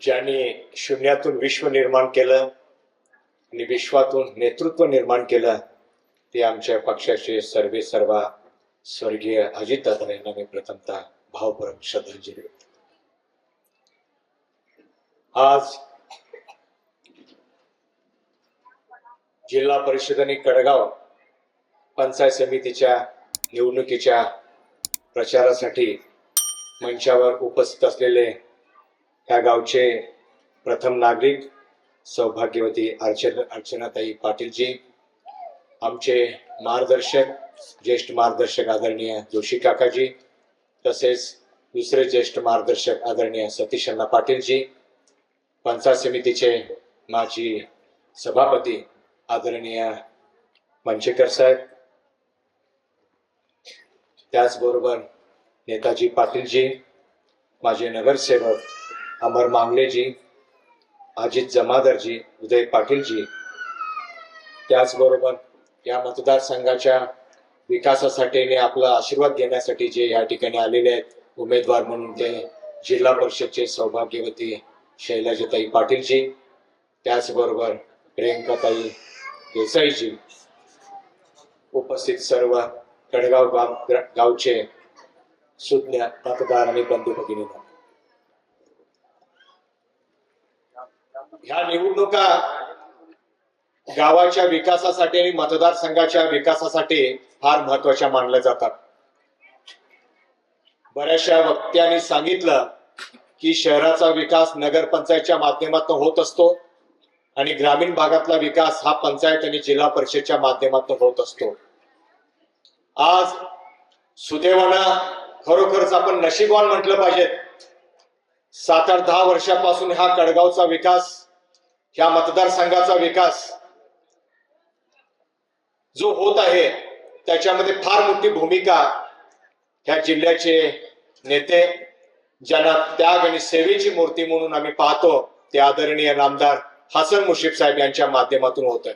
ज्यांनी शून्यातून विश्व निर्माण केलं आणि विश्वातून नेतृत्व निर्माण केलं ते आमच्या पक्षाचे सर्वे सर्वा स्वर्गीय अजितदादा यांना मी प्रथमतः भावपूर्वक श्रद्धांजली व्यक्त आज जिल्हा परिषद आणि कडगाव पंचायत समितीच्या निवडणुकीच्या प्रचारासाठी मंचावर उपस्थित असलेले ह्या गावचे प्रथम नागरिक सौभाग्यवती अर्चना अर्चनाताई पाटीलजी आमचे मार्गदर्शक ज्येष्ठ मार्गदर्शक आदरणीय जोशी काकाजी तसेच दुसरे ज्येष्ठ मार्गदर्शक आदरणीय सतीश अण्णा पाटीलजी पंचायत समितीचे माजी सभापती आदरणीय मंचेकर साहेब त्याचबरोबर नेताजी पाटीलजी माझे नगरसेवक अमर मांगलेजी अजित जमादारजी उदय पाटीलजी. त्याचबरोबर या मतदारसंघाच्या विकासासाठी आणि आपला आशीर्वाद घेण्यासाठी जे या ठिकाणी आलेले आहेत उमेदवार म्हणून ते जिल्हा परिषदचे सौभाग्यवती शैलाजीताई पाटीलजी त्याचबरोबर प्रियंकाताई देसाईजी. उपस्थित सर्व कडगाव गाव गावचे सुज्ञ मतदार आणि बंधू भगिनी ह्या निवडणुका गावाच्या विकासासाठी आणि मतदारसंघाच्या विकासासाठी फार महत्त्वाच्या मानल्या जातात. बऱ्याचशा वक्त्यांनी सांगितलं की शहराचा विकास नगरपंचायतच्या माध्यमातून होत असतो आणि ग्रामीण भागातला विकास हा पंचायत आणि जिल्हा परिषदच्या माध्यमातून होत असतो. आज सुदैवानं खरोखरच आपण नशीबवान म्हटलं पाहिजेत. सात आठ दहा वर्षापासून हा कडगावचा विकास ह्या मतदारसंघाचा विकास जो होत आहे त्याच्यामध्ये फार मोठी भूमिका ह्या जिल्ह्याचे नेते ज्यांना त्याग आणि सेवेची मूर्ती म्हणून आम्ही पाहतो ते आदरणीय नामदार हसन मुशीफ साहेब यांच्या माध्यमातून होत आहे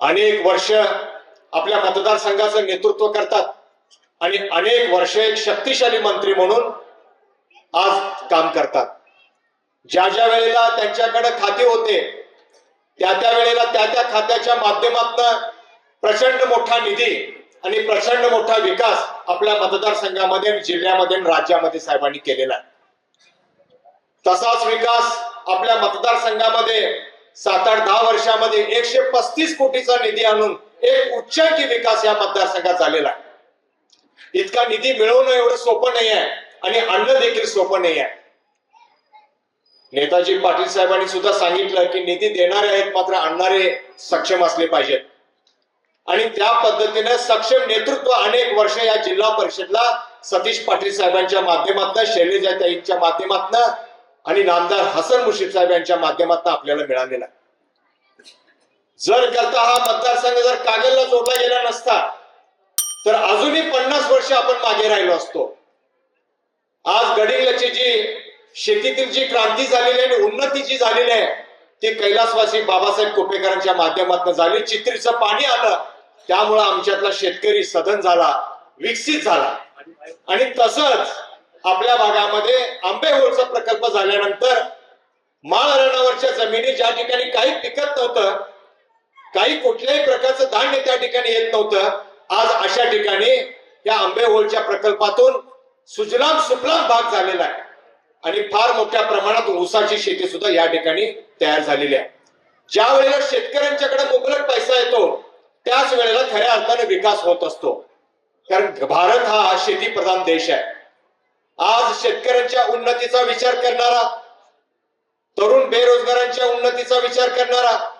अनेक वर्ष आपल्या मतदारसंघाचं नेतृत्व करतात आणि अनेक वर्ष एक शक्तिशाली मंत्री म्हणून आज काम करतात. ज्या ज्या वेळेला त्यांच्याकडे खाते होते त्या त्या वेळेला त्या त्या खात्याच्या माध्यमातून प्रचंड मोठा निधी आणि प्रचंड मोठा विकास आपल्या मतदारसंघामध्ये जिल्ह्यामध्ये राज्यामध्ये साहेबांनी केलेला आहे. तसाच विकास आपल्या मतदारसंघामध्ये सात आठ दहा वर्षामध्ये एकशे पस्तीस कोटीचा निधी आणून एक उच्चांकी विकास या मतदारसंघात झालेला आहे. इतका निधी मिळवणं एवढं सोपं नाही आहे आणि आणणं देखील सोपं नाही आहे नेताजी पाटील साहेबांनी सुद्धा सांगितलं की निधी देणारे आहेत मात्र आणणारे सक्षम असले पाहिजेत. आणि त्या पद्धतीने सक्षम नेतृत्व अनेक वर्ष या जिल्हा परिषदला सतीश पाटील साहेबांच्या माध्यमातून शैलेजाताईंच्या माध्यमातून आणि नामदार हसन मुशीफ साहेब यांच्या माध्यमातून आपल्याला मिळालेला जर करता हा मतदारसंघ जर कागलला जोडला गेला नसता तर अजूनही पन्नास वर्ष आपण मागे राहिलो असतो. आज गडिंगलची जी शेतीतील जी क्रांती झालेली आहे आणि उन्नती जी झालेली आहे ती कैलासवासी बाबासाहेब कोपेकरांच्या माध्यमातून झाली. चित्रीचं पाणी आलं त्यामुळं आमच्यातला शेतकरी सदन झाला विकसित झाला. आणि तसंच आपल्या भागामध्ये आंबेहोळचा प्रकल्प झाल्यानंतर माळ रणावरच्या जमिनी ज्या ठिकाणी काही पिकत नव्हतं काही कुठल्याही प्रकारचं धान्य त्या ठिकाणी येत नव्हतं आज अशा ठिकाणी या आंबेहोळच्या प्रकल्पातून सुजलाम सुफलाम भाग झालेला आहे. आणि फार मोठ्या प्रमाणात ऊसाची शेती सुद्धा या ठिकाणी तयार झालेली आहे. ज्या वेळेला शेतकऱ्यांच्याकडे मुबलक पैसा येतो त्याच वेळेला खऱ्या अर्थाने विकास होत असतो. कारण भारत हा शेतीप्रधान देश आहे. आज शेतकऱ्यांच्या उन्नतीचा विचार करणारा तरुण बेरोजगारांच्या उन्नतीचा विचार करणारा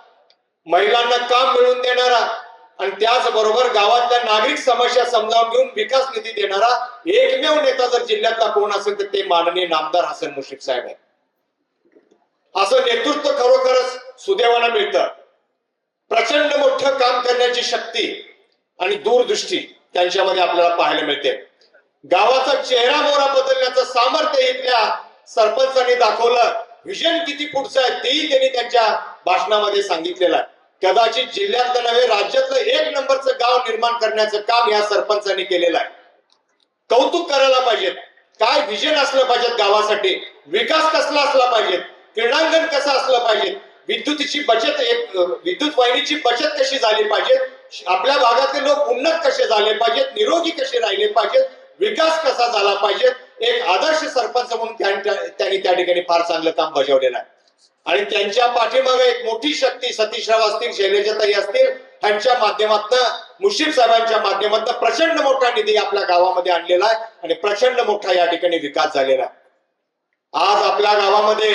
महिलांना काम मिळवून देणारा आणि त्याचबरोबर गावातल्या नागरिक समस्या समजावून घेऊन विकास निधी देणारा एकमेव नेता जर जिल्ह्यातला कोण असेल तर ते माननीय नामदार हसन मुश्रीफ साहेब आहे असं नेतृत्व खरोखरच सुदैवानं मिळतं. प्रचंड मोठं काम करण्याची शक्ती आणि दूरदृष्टी त्यांच्यामध्ये आपल्याला पाहायला मिळते. गावाचा चेहरा मोहरा बदलण्याचं सामर्थ्य इथल्या सरपंचांनी दाखवलं. व्हिजन किती पुढचं आहे तेही त्यांनी त्यांच्या भाषणामध्ये सांगितलेलं आहे. कदाचित जिल्ह्यातलं नव्हे राज्य एक गाव निर्माण करण्याचं काम या सरपंचांनी केलेलं आहे. कौतुक करायला पाहिजे काय विजन असलं पाहिजे गावासाठी? विकास कसला असला पाहिजे क्रीडांगण कसं असलं पाहिजे विद्युतीची बचत एक विद्युत वाहिनीची बचत कशी झाली पाहिजे आपल्या भागातले लोक उन्नत कसे झाले पाहिजेत? निरोगी कसे राहिले पाहिजेत? विकास कसा झाला पाहिजे एक आदर्श सरपंच म्हणून त्यांनी त्या ठिकाणी फार चांगलं काम बजावलेलं आहे. आणि त्यांच्या पाठीमागे एक मोठी शक्ती सतीशराव असतील शैलेजाताई असतील यांच्या माध्यमातनं मुशीफ साहेबांच्या माध्यमातनं प्रचंड मोठा निधी आपल्या गावामध्ये आणलेला आहे आणि प्रचंड मोठा या ठिकाणी विकास झालेला आहे. आज आपल्या गावामध्ये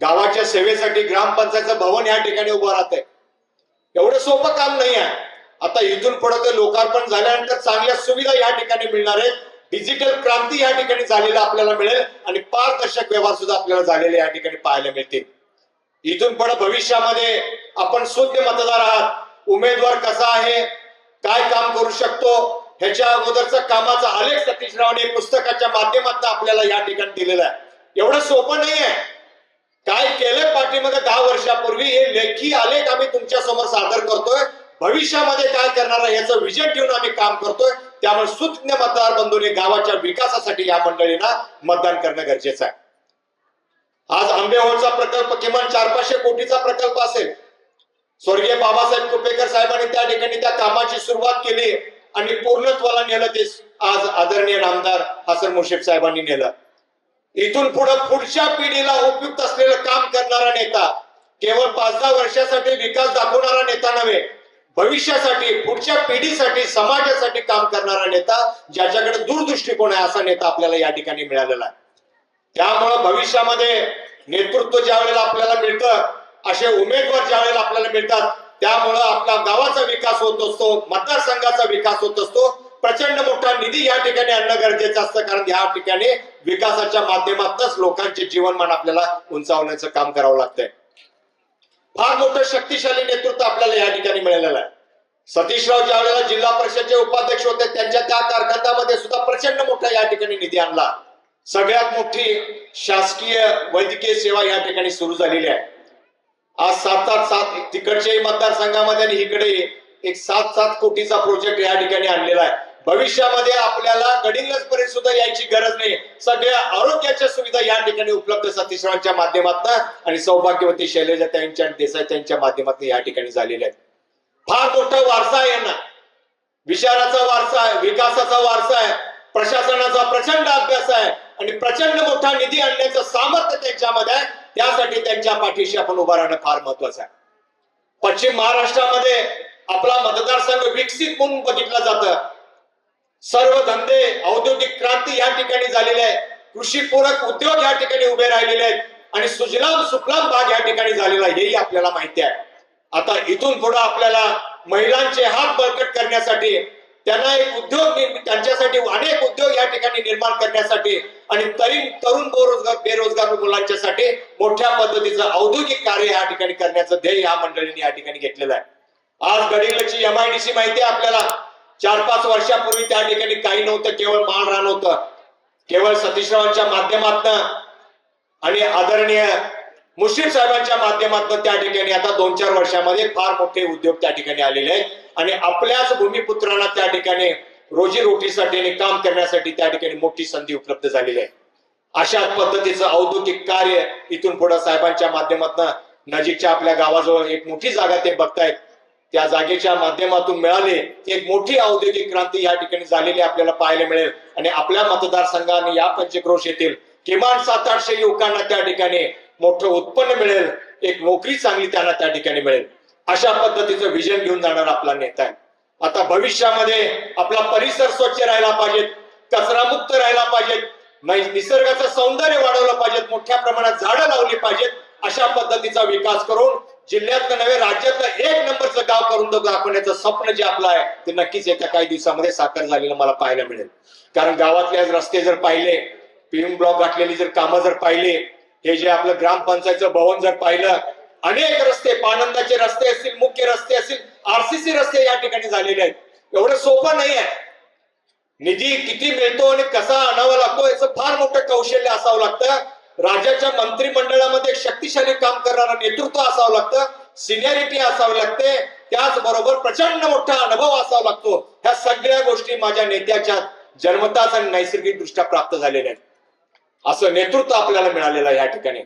गावाच्या सेवेसाठी ग्रामपंचायतचं भवन या ठिकाणी उभं राहत आहे एवढं सोपं काम नाही आहे. आता इथून पुढे ते लोकार्पण झाल्यानंतर चांगल्या सुविधा या ठिकाणी मिळणार आहेत. डिजिटल क्रांती या ठिकाणी झालेला आपल्याला मिळेल आणि पारदर्शक व्यवहार सुद्धा आपल्याला झालेले या ठिकाणी पाहायला मिळतील. इथून पुढे भविष्यामध्ये आपण शुद्ध मतदार आहात. उमेदवार कसा आहे? काय काम करू शकतो? ह्याच्या अगोदरचा कामाचा आलेख सतीश रावने पुस्तकाच्या माध्यमातून आपल्याला या ठिकाणी दिलेला आहे. एवढं सोपं नाही आहे काय केलं पाठीमध्ये दहा वर्षापूर्वी? हे लेखी आलेख आम्ही तुमच्यासमोर सादर करतोय. भविष्यामध्ये काय करणार आहे? याचं विजन ठेवून आम्ही काम करतोय. त्यामुळे सुज्ञ मतदार बंधूंनी गावाच्या विकासासाठी या मंडळींना मतदान करणं गरजेचं आहे. आज आंबेहोळचा प्रकल्प किमान चार पाचशे कोटीचा प्रकल्प असेल. स्वर्गीय बाबासाहेब कुपेकर साहेबांनी त्या ठिकाणी त्या कामाची सुरुवात केली आणि पूर्णत्वाला नेलं ते आज आदरणीय नामदार हसन मुशीफ साहेबांनी नेलं. इथून पुढे पुढच्या पिढीला उपयुक्त असलेलं काम करणारा नेता केवळ पाच दहा वर्षासाठी विकास दाखवणारा नेता नव्हे भविष्यासाठी पुढच्या पिढीसाठी समाजासाठी काम करणारा नेता ज्याच्याकडे दूरदृष्टिकोन आहे असा नेता आपल्याला या ठिकाणी मिळालेला आहे. त्यामुळं भविष्यामध्ये नेतृत्व ज्या वेळेला आपल्याला मिळतं असे उमेदवार ज्या वेळेला आपल्याला मिळतात त्यामुळं आपला गावाचा विकास होत असतो मतदारसंघाचा विकास होत असतो. प्रचंड मोठा निधी या ठिकाणी आणणं गरजेचं असतं कारण या ठिकाणी विकासाच्या माध्यमातूनच लोकांचे जीवनमान आपल्याला उंचावण्याचं काम करावं लागतंय. फार मोठं शक्तिशाली नेतृत्व आपल्याला या ठिकाणी मिळालेलं आहे. सतीशराव ज्या वेळेला जिल्हा परिषदचे उपाध्यक्ष होते त्यांच्या त्या कारखान्यामध्ये सुद्धा प्रचंड मोठा या ठिकाणी निधी आणला. सगळ्यात मोठी शासकीय वैद्यकीय सेवा या ठिकाणी सुरू झालेली आहे. आज सात सात सात तिकडच्याही मतदारसंघामध्ये आणि इकडे एक सात सात कोटीचा प्रोजेक्ट या ठिकाणी आणलेला आहे. भविष्यामध्ये आपल्याला गडिंगलज पर्यंत सुद्धा यायची गरज नाही. सगळ्या आरोग्याच्या सुविधा या ठिकाणी उपलब्ध सतीशरावांच्या माध्यमातून. आणि सौभाग्यवती शैलजा त्यांच्या आणि देसाई त्यांच्या माध्यमातून या ठिकाणी झालेल्या आहेत. फार मोठा वारसा आहे यांना. विचाराचा वारसा आहे विकासाचा वारसा आहे प्रशासनाचा प्रचंड अभ्यास आहे. आणि प्रचंड मोठा निधी आणण्याचं सामर्थ्य त्यांच्यामध्ये आहे. त्यासाठी त्यांच्या पाठीशी आपण उभं राहणं फार महत्वाचं आहे. पश्चिम महाराष्ट्रामध्ये आपला मतदारसंघ विकसित म्हणून बघितला जातं. सर्व धंदे औद्योगिक क्रांती या ठिकाणी झालेली आहे कृषी पूरक उद्योग या ठिकाणी उभे राहिलेले आहेत. आणि सुजलाम सुफलाम भाग या ठिकाणी झालेला आहे हेही आपल्याला माहिती आहे. आता इथून पुढे आपल्याला महिलांचे हात बळकट करण्यासाठी त्यांना एक उद्योग त्यांच्यासाठी अनेक उद्योग या ठिकाणी निर्माण करण्यासाठी आणि तरी तरुण बेरोजगार बेरोजगार मुलांच्यासाठी मोठ्या पद्धतीचं औद्योगिक कार्य या ठिकाणी करण्याचं ध्येय या मंडळीने या ठिकाणी घेतलेलं आहे. आज घडीलची एमआयडीसी माहिती आपल्याला. चार पाच वर्षापूर्वी त्या ठिकाणी काही नव्हतं केवळ मान रान होतं. केवळ सतीशरावांच्या माध्यमातनं आणि आदरणीय मुश्रीफ साहेबांच्या माध्यमातून त्या ठिकाणी आता दोन चार वर्षामध्ये फार मोठे उद्योग त्या ठिकाणी आलेले आहेत. आणि आपल्याच भूमिपुत्रांना त्या ठिकाणी रोजी रोटीसाठी आणि काम करण्यासाठी त्या ठिकाणी मोठी संधी उपलब्ध झालेली आहे. अशा पद्धतीचं औद्योगिक कार्य इथून पुढे साहेबांच्या माध्यमातून नजीकच्या आपल्या गावाजवळ एक मोठी जागा ते बघतायत. त्या जागेच्या माध्यमातून मिळाले. एक मोठी औद्योगिक क्रांती या ठिकाणी झालेली आपल्याला पाहायला मिळेल. आणि आपल्या मतदारसंघाने या पंचक्रोश येथील किमान सात आठशे युवकांना त्या ठिकाणी मोठं उत्पन्न मिळेल. एक नोकरी चांगली त्यांना त्या ठिकाणी मिळेल. अशा पद्धतीचं विजन घेऊन जाणार आपला नेता आहे. आता भविष्यामध्ये आपला परिसर स्वच्छ राहिला पाहिजे कचरामुक्त राहिला पाहिजेत निसर्गाचं सौंदर्य वाढवलं पाहिजेत मोठ्या प्रमाणात झाडं लावली पाहिजेत अशा पद्धतीचा विकास करून जिल्ह्यातलं नव्हे राज्यातलं एक नंबरचं गाव करून दाखवण्याचं स्वप्न जे आपलं आहे ते नक्कीच येत्या काही दिवसामध्ये साकार झालेलं मला पाहायला मिळेल. कारण गावातले रस्ते जर पाहिले पीएम ब्लॉक गाठलेली जर कामं जर पाहिले हे जे आपलं ग्रामपंचायतचं भवन जर पाहिलं अनेक रस्ते पानंदाचे रस्ते असतील मुख्य रस्ते असतील आरसीसी रस्ते या ठिकाणी झालेले आहेत. एवढं सोपं नाही आहे. निधी किती मिळतो आणि कसा आणावा लागतो याचं फार मोठं कौशल्य असावं लागतं. राज्याच्या मंत्रिमंडळामध्ये शक्तिशाली काम करणारं नेतृत्व असावं लागतं सिनियरिटी असावी लागते त्याचबरोबर प्रचंड मोठा अनुभव असावा लागतो. ह्या सगळ्या गोष्टी माझ्या नेत्याच्या जन्मताच आणि नैसर्गिक दृष्ट्या प्राप्त झालेल्या आहेत. असं नेतृत्व आपल्याला मिळालेलं या ठिकाणी.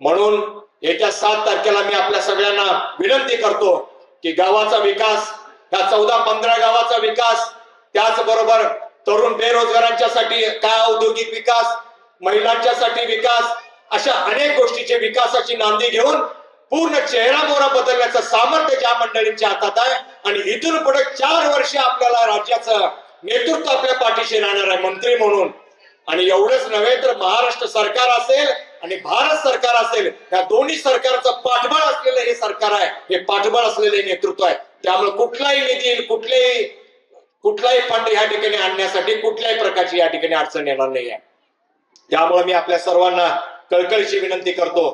म्हणून येत्या सात तारखेला मी आपल्या सगळ्यांना विनंती करतो की गावाचा विकास ह्या चौदा पंधरा गावाचा विकास त्याचबरोबर तरुण बेरोजगारांच्यासाठी काय औद्योगिक विकास महिलांच्यासाठी विकास अशा अनेक गोष्टीचे विकासाची नांदी घेऊन पूर्ण चेहरा मोहरा बदलण्याचं सामर्थ्य ज्या मंडळींच्या हातात आहे आणि इथून पुढे चार वर्ष आपल्याला राज्याचं नेतृत्व आपल्या पाठीशी राहणार आहे मंत्री म्हणून. आणि एवढंच नव्हे तर महाराष्ट्र सरकार असेल आणि भारत सरकार असेल या दोन्ही सरकारचं पाठबळ असलेलं हे सरकार आहे हे पाठबळ असलेले नेतृत्व आहे. त्यामुळे कुठलाही निधी येईल, कुठलेही कुठलाही फंड या ठिकाणी आणण्यासाठी कुठल्याही प्रकारची या ठिकाणी अडचण येणार नाही आहे. त्यामुळे मी आपल्या सर्वांना कळकळीची विनंती करतो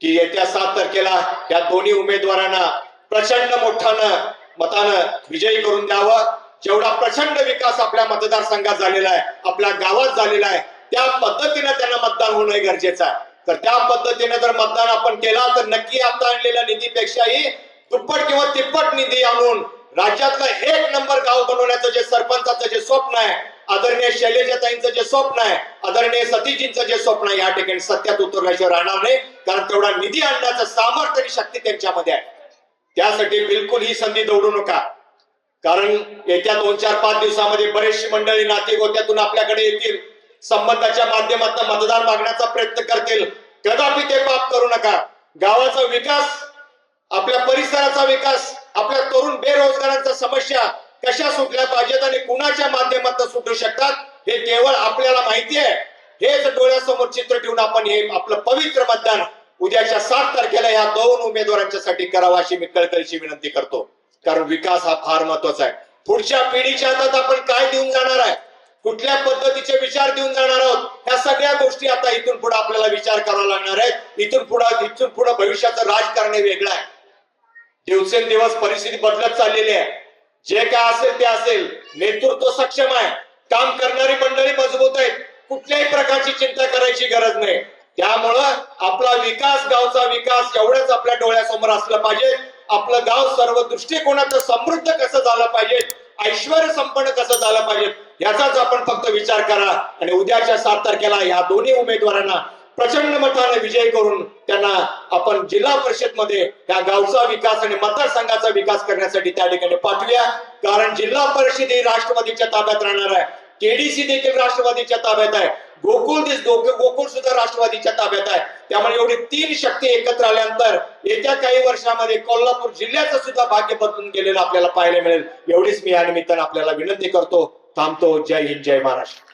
की येत्या सात तारखेला या दोन्ही उमेदवारांना प्रचंड मोठ्यानं मतानं विजयी करून द्यावं. जेवढा प्रचंड विकास आपल्या मतदारसंघात झालेला आहे आपल्या गावात झालेला आहे त्या पद्धतीने त्यांना मतदान होणं गरजेचं आहे. तर त्या पद्धतीने जर मतदान आपण केला तर नक्की आता आणलेल्या निधीपेक्षाही दुप्पट किंवा तिप्पट निधी आणून राज्यातलं एक नंबर गाव बनवण्याचं जे सरपंचाचं जे स्वप्न आहे आदरणीय शैलेजाताईंचं जे स्वप्न आहे आदरणीय सतीजींचं जे स्वप्न आहे या ठिकाणी सत्यात उतरल्याशिवाय राहणार नाही कारण तेवढा निधी आणण्याचं सामर्थ्य आणि शक्ती त्यांच्यामध्ये आहे. त्यासाठी बिलकुल ही संधी दौडू नका. कारण येत्या दोन चार पाच दिवसामध्ये बरेचशी मंडळी नाते गोत्यातून आपल्याकडे येतील संबंधाच्या माध्यमातून मतदान मागण्याचा प्रयत्न करतील. कदापि ते पाप करू नका. गावाचा विकास आपल्या परिसराचा विकास आपल्या तरुण बेरोजगारांच्या समस्या कशा सुटल्या पाहिजेत आणि कुणाच्या माध्यमातून सुटू शकतात हे केवळ आपल्याला माहिती आहे. हेच डोळ्यासमोर चित्र ठेवून आपण हे आपलं पवित्र मतदान उद्याच्या सात तारखेला या दोन उमेदवारांच्या साठी करावं अशी मी कळकळीची विनंती करतो. कारण विकास हा फार महत्त्वाचा आहे. पुढच्या पिढीच्या हातात आपण काय देऊन जाणार आहे? कुठल्या पद्धतीचे विचार देऊन जाणार आहोत? ह्या सगळ्या गोष्टी आता इथून पुढे आपल्याला विचार करावा लागणार आहेत. इथून पुढे इथून पुढे भविष्याचं राजकारण वेगळं आहे. दिवसेंदिवस परिस्थिती बदलत चाललेली आहे. जे काय असेल ते असेल. नेतृत्व सक्षम आहे. काम करणारी मंडळी मजबूत आहेत. कुठल्याही प्रकारची चिंता करायची गरज नाही. त्यामुळं आपला विकास गावचा विकास एवढंच आपल्या डोळ्यासमोर असलं पाहिजे. आपलं गाव सर्व दृष्टिकोनाचं समृद्ध कसं झालं पाहिजे? ऐश्वर संपन्न कसं झालं पाहिजे? याचाच आपण फक्त विचार करा. आणि उद्याच्या सात तारखेला या दोन्ही उमेदवारांना प्रचंड मताने विजय करून त्यांना आपण जिल्हा परिषदमध्ये त्या गावचा विकास आणि मतदारसंघाचा विकास करण्यासाठी त्या ठिकाणी पाठवूया. कारण जिल्हा परिषद ही राष्ट्रवादीच्या ताब्यात राहणार आहे. केडीसी देखील राष्ट्रवादीच्या ताब्यात आहे. गोकुळ दिस गोकुळ गोकुळ सुद्धा राष्ट्रवादीच्या ताब्यात आहे. त्यामुळे एवढी तीन शक्ती एकत्र आल्यानंतर येत्या काही वर्षामध्ये कोल्हापूर जिल्ह्याचं सुद्धा भाग्य बदलून गेलेलं आपल्याला पाहायला मिळेल. एवढीच मी या निमित्तानं आपल्याला विनंती करतो. थांबतो. जय हिंद जय महाराष्ट्र.